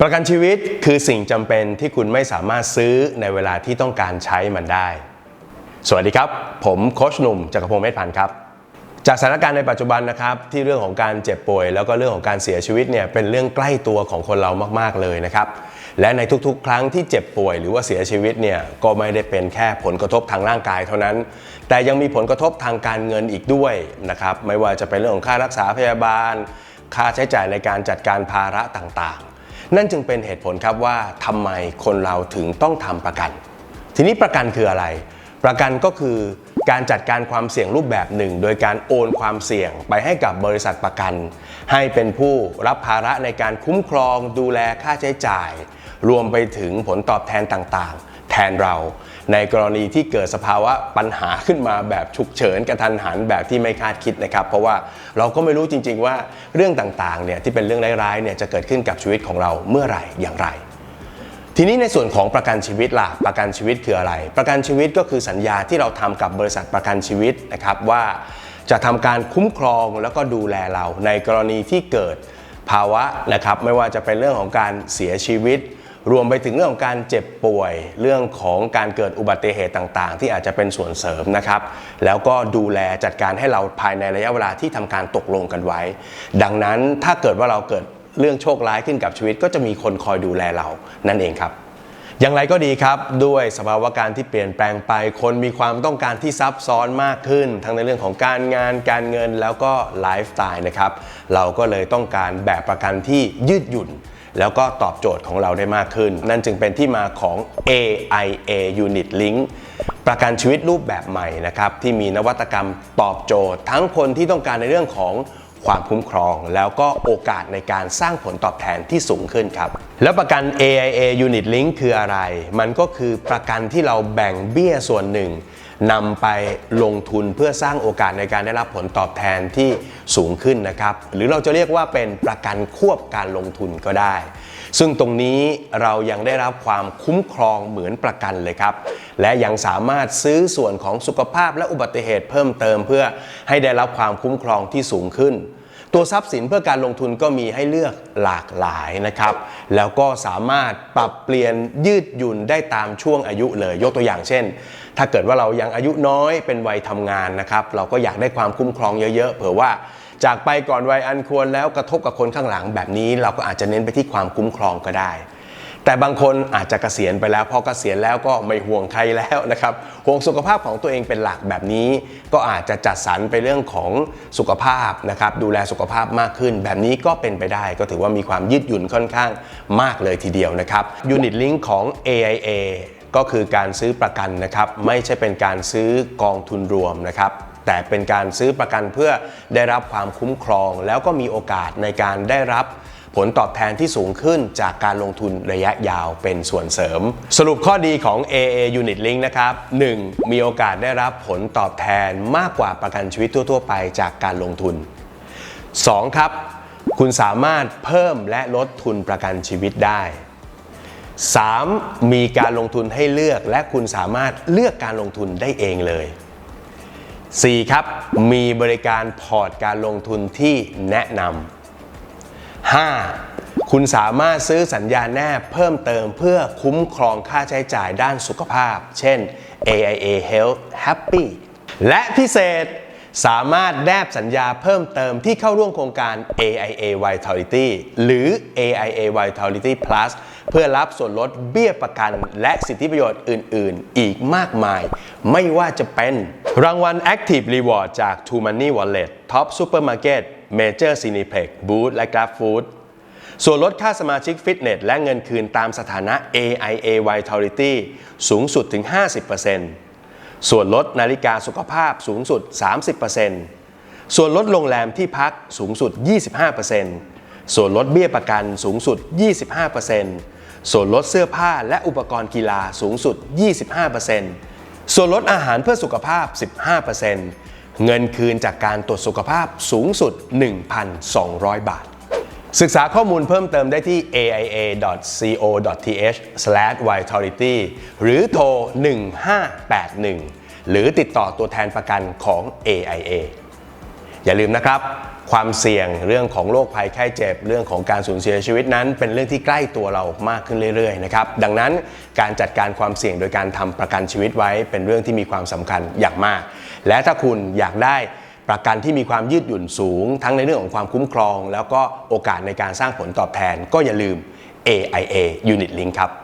ประกันชีวิตคือสิ่งจำเป็นที่คุณไม่สามารถซื้อในเวลาที่ต้องการใช้มันได้ สวัสดีครับ ผมโคชหนุ่มจักรพงศ์เมธพันธ์ครับ จากสถานการณ์ในปัจจุบันนะครับ ที่เรื่องของการเจ็บป่วย แล้วก็เรื่องของการเสียชีวิตเนี่ยเป็นเรื่องใกล้ตัวของคนเรามากๆเลยนะครับ และในทุกๆ ครั้งที่เจ็บป่วยหรือว่าเสียชีวิตเนี่ยก็ไม่ได้เป็นแค่ผลกระทบทางร่างกายเท่านั้น แต่ยังมีผลกระทบทางการเงินอีกด้วยนะครับไม่ว่าจะเป็นเรื่องของค่ารักษาพยาบาล ค่าใช้จ่ายในการจัดการภาระต่างๆ นั่นจึงเป็นเหตุผลครับว่าทำไมคนเราถึงต้องทำประกัน ทีนี้ประกันคืออะไร ประกันก็คือการจัดการความเสี่ยงรูปแบบหนึ่ง โดยการโอนความเสี่ยงไปให้กับบริษัทประกัน ให้เป็นผู้รับภาระในการคุ้มครองดูแลค่าใช้จ่าย รวมไปถึงผลตอบแทนต่างๆ แทนเรา ในกรณีที่เกิดสภาวะปัญหาขึ้นมาแบบฉุกเฉินกระทันหันแบบที่ไม่คาดคิดนะครับ เพราะว่าเราก็ไม่รู้จริง ๆ ว่าเรื่องต่างๆเนี่ยที่เป็นเรื่องร้ายๆเนี่ยจะเกิดขึ้นกับชีวิตของเราเมื่อไหร่อย่างไรทีนี้ในส่วนของประกันชีวิตล่ะประกันชีวิตคืออะไร ประกันชีวิตก็คือสัญญาที่เราทำกับบริษัทประกันชีวิตนะครับว่าจะทำการคุ้มครองแล้วก็ดูแลเราในกรณีที่เกิดภาวะนะครับไม่ว่าจะเป็นเรื่องของการเสียชีวิต รวมไปถึงเรื่องของการเจ็บป่วย เรื่องของการเกิดอุบัติเหตุต่างๆ ที่อาจจะเป็นส่วนเสริมนะครับ แล้วก็ดูแลจัดการให้เราภายในระยะเวลาที่ทำการตกลงกันไว้ ดังนั้นถ้าเกิดว่าเราเกิดเรื่องโชคร้ายขึ้นกับชีวิต ก็จะมีคนคอยดูแลเรานั่นเองครับอย่างไรก็ดีครับ ด้วยสภาวะการที่เปลี่ยนแปลงไป คนมีความต้องการที่ซับซ้อนมากขึ้น ทั้งในเรื่องของการงานการเงินแล้วก็ไลฟ์สไตล์นะครับ เราก็เลยต้องการแบบประกันที่ยืดหยุ่น แล้วก็ตอบโจทย์ของเราได้มากขึ้น นั่นจึงเป็นที่มาของ AIA Unit Link ประกันชีวิตรูปแบบใหม่นะครับที่มีนวัตกรรมตอบโจทย์ ทั้งคนที่ต้องการในเรื่องของความคุ้มครอง แล้วก็โอกาสในการสร้างผลตอบแทนที่สูงขึ้นครับ แล้วประกัน AIA Unit Link คืออะไร มันก็คือประกันที่เราแบ่งเบี้ยส่วนหนึ่ง นำไปลงทุนเพื่อสร้างโอกาสในการได้รับผลตอบแทนที่สูงขึ้นนะครับ หรือเราจะเรียกว่าเป็นประกันควบการลงทุนก็ได้ ซึ่งตรงนี้เรายังได้รับความคุ้มครองเหมือนประกันเลยครับ และยังสามารถซื้อส่วนของสุขภาพและอุบัติเหตุเพิ่มเติมเพื่อให้ได้รับความคุ้มครองที่สูงขึ้น ตัวทรัพย์สินเพื่อการลงทุนก็มีให้เลือกหลากหลายนะครับ แล้วก็สามารถปรับเปลี่ยนยืดหยุ่นได้ตามช่วงอายุเลย ยกตัวอย่างเช่น ถ้าเกิดว่าเรายังอายุน้อยเป็นวัยทำงานนะครับ เราก็อยากได้ความคุ้มครองเยอะๆ เผื่อว่าจากไปก่อนวัยอันควรแล้วกระทบกับคนข้างหลังแบบนี้ เราก็อาจจะเน้นไปที่ความคุ้มครองก็ได้ แต่บางคนอาจจะเกษียณไปแล้วพอเกษียณแล้วก็ไม่ห่วงใครแล้วนะครับห่วงสุขภาพของตัวเองเป็นหลักแบบนี้ ก็อาจจะจัดสรรไปเรื่องของสุขภาพนะครับดูแลสุขภาพมากขึ้น แบบนี้ก็เป็นไปได้ก็ถือว่ามีความยืดหยุ่นค่อนข้างมากเลยทีเดียวนะครับยูนิตลิงก์ของ AIA ก็คือการซื้อประกันนะครับไม่ใช่เป็นการซื้อกองทุนรวมนะครับแต่เป็นการซื้อประกันเพื่อได้รับความคุ้มครอง แล้วก็มีโอกาสในการได้รับ ผลตอบแทนที่สูงขึ้นจากการลงทุนระยะยาวเป็นส่วนเสริม สรุปข้อดีของ AA Unit Link นะครับ 1. มีโอกาสได้รับผลตอบแทนมากกว่าประกันชีวิตทั่ว ๆ ไปจากการลงทุน 2. ครับ คุณสามารถเพิ่มและลดทุนประกันชีวิตได้ 3. มีการลงทุนให้เลือกและคุณสามารถเลือกการลงทุนได้เองเลย 4. ครับ มีบริการพอร์ตการลงทุนที่แนะนำ 5. คุณสามารถซื้อสัญญาแนบเพิ่มเติมเพื่อคุ้มครองค่าใช้จ่ายด้านสุขภาพ เช่น AIA Health Happy และพิเศษสามารถแนบสัญญาเพิ่มเติมที่เข้าร่วมโครงการ AIA Vitality หรือ AIA Vitality Plus เพื่อรับส่วนลดเบี้ยประกัน และสิทธิประโยชน์อื่น ๆ อีกมากมาย ไม่ว่าจะเป็น รางวัล Active Reward จาก True Money Wallet Top Supermarket Major Cineplex Booth และ Grab Food ส่วนลดค่าสมาชิกฟิตเนสและเงินคืนตามสถานะ AIA Vitality สูงสุดถึง 50%ส่วนลดนาฬิกาสุขภาพสูงสุด 30%ส่วนลดโรงแรมที่พักสูงสุด 25%ส่วนลดเบี้ยประกันสูงสุด 25%ส่วนลดเสื้อผ้าและอุปกรณ์กีฬาสูงสุด 25%ส่วนลดอาหารเพื่อสุขภาพ 15% เงินคืนจากการตรวจสุขภาพสูงสุด 1,200 บาท ศึกษาข้อมูลเพิ่มเติมได้ที่ aia.co.th/vitality หรือโทร 1581 หรือติดต่อตัวแทนประกันของ AIA อย่าลืมนะครับ ความเสี่ยงเรื่องของโรคภัยไข้เจ็บ เรื่องของการสูญเสียชีวิตนั้น เป็นเรื่องที่ใกล้ตัวเรามากขึ้นเรื่อยๆนะครับดังนั้นการจัดการความเสี่ยงโดยการทำประกันชีวิตไว้ เป็นเรื่องที่มีความสำคัญอย่างมาก และถ้าคุณอยากได้ประกันที่มีความยืดหยุ่นสูง ทั้งในเรื่องของความคุ้มครอง แล้วก็โอกาสในการสร้างผลตอบแทนก็อย่าลืม AIA Unit Link ครับ